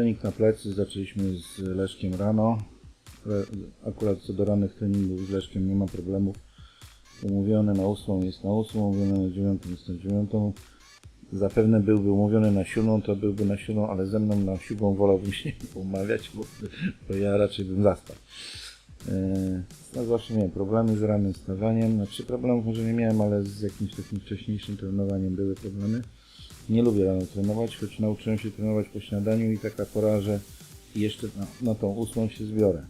trening na plecy zaczęliśmy z Leszkiem rano. Akurat co do rannych treningów z Leszkiem nie ma problemów. Umówiony na 8 jest na 8, umówiony na 9 jest na 9. Zapewne byłby umówiony na 7, to byłby na 7, ale ze mną na 7 wolałbym się nie umawiać, bo, bo ja raczej bym zastał. Yy, No zawsze miałem problemy z rannym stawaniem. Znaczy problemów może nie miałem, ale z jakimś takim wcześniejszym trenowaniem były problemy. Nie lubię rano trenować, choć nauczyłem się trenować po śniadaniu i taka pora, że jeszcze na, na tą ósmą się zbiorę.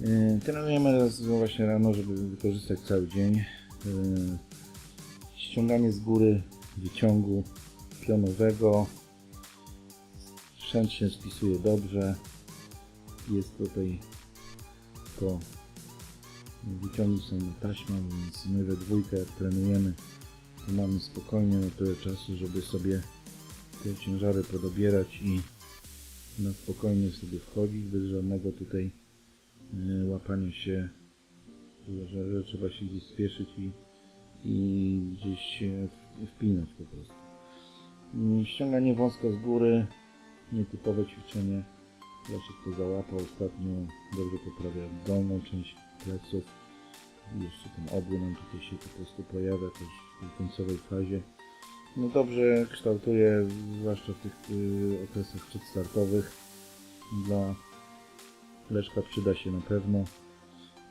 Yy, Trenujemy raz właśnie rano, żeby wykorzystać cały dzień. Yy, Ściąganie z góry wyciągu pionowego. Sprzęt się spisuje dobrze. Jest tutaj to wyciągi są na taśmę, więc my we dwójkę trenujemy, mamy spokojnie na tyle czasu, żeby sobie te ciężary podobierać i na spokojnie sobie wchodzić, bez żadnego tutaj e, łapania się, że, że trzeba się gdzieś spieszyć i, i gdzieś się wpinać po prostu. Mm, Ściąganie wąska z góry, nietypowe ćwiczenie. Leszek to załapał ostatnio, dobrze poprawia dolną część pleców. I Jeszcze ten obły nam tutaj się po prostu pojawia też w końcowej fazie. No dobrze kształtuje, zwłaszcza w tych y, okresach przedstartowych. Dla Leszka przyda się na pewno.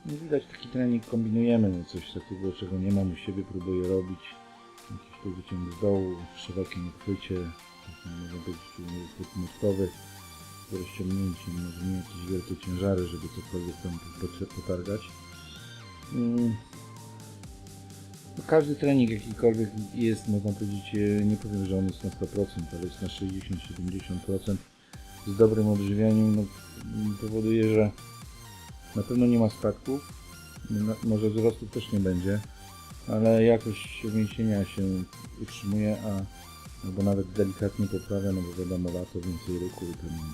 No widać taki trening kombinujemy, no coś takiego czego nie mam u siebie, próbuję robić. Jakiś tu wyciąg z dołu, szerokim uchwycie, może być y, chwyt mózgowy z rozciągnięciem, może nie jakieś wielkie ciężary, żeby cokolwiek tam potargać. Mm. Każdy trening jakikolwiek jest, można powiedzieć, e, nie powiem, że on jest na 100%, ale jest na 60-70% z dobrym odżywianiem, no, mm, powoduje, że na pewno nie ma spadków, może wzrostu też nie będzie, ale jakość mięsienia się utrzymuje, a albo nawet delikatnie poprawia, no bo wiadomo, lato, więcej ruchu, tam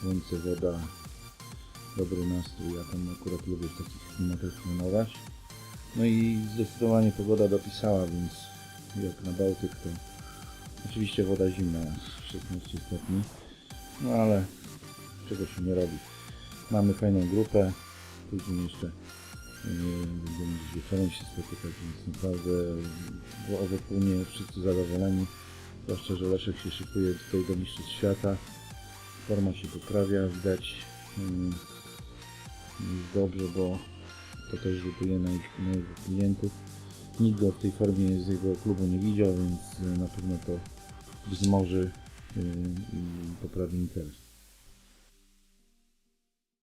słońce, woda, dobry nastrój, ja tam akurat lubię w takich klimatach trenować. No i zdecydowanie pogoda dopisała, więc jak na Bałtyk to oczywiście woda zimna, 16 stopni, no ale czego się nie robi. Mamy fajną grupę, później jeszcze yy, będziemy gdzieś wieczorem się spotykać, więc naprawdę o wypłynie wszyscy zadowoleni, zwłaszcza, że Leszek się szykuje tutaj do mistrzostw świata, forma się poprawia, widać dobrze, bo to też rzutuje na, ich, klientów. Nikt go w tej formie z jego klubu nie widział, więc y, na pewno to wzmoży y, i poprawi interes.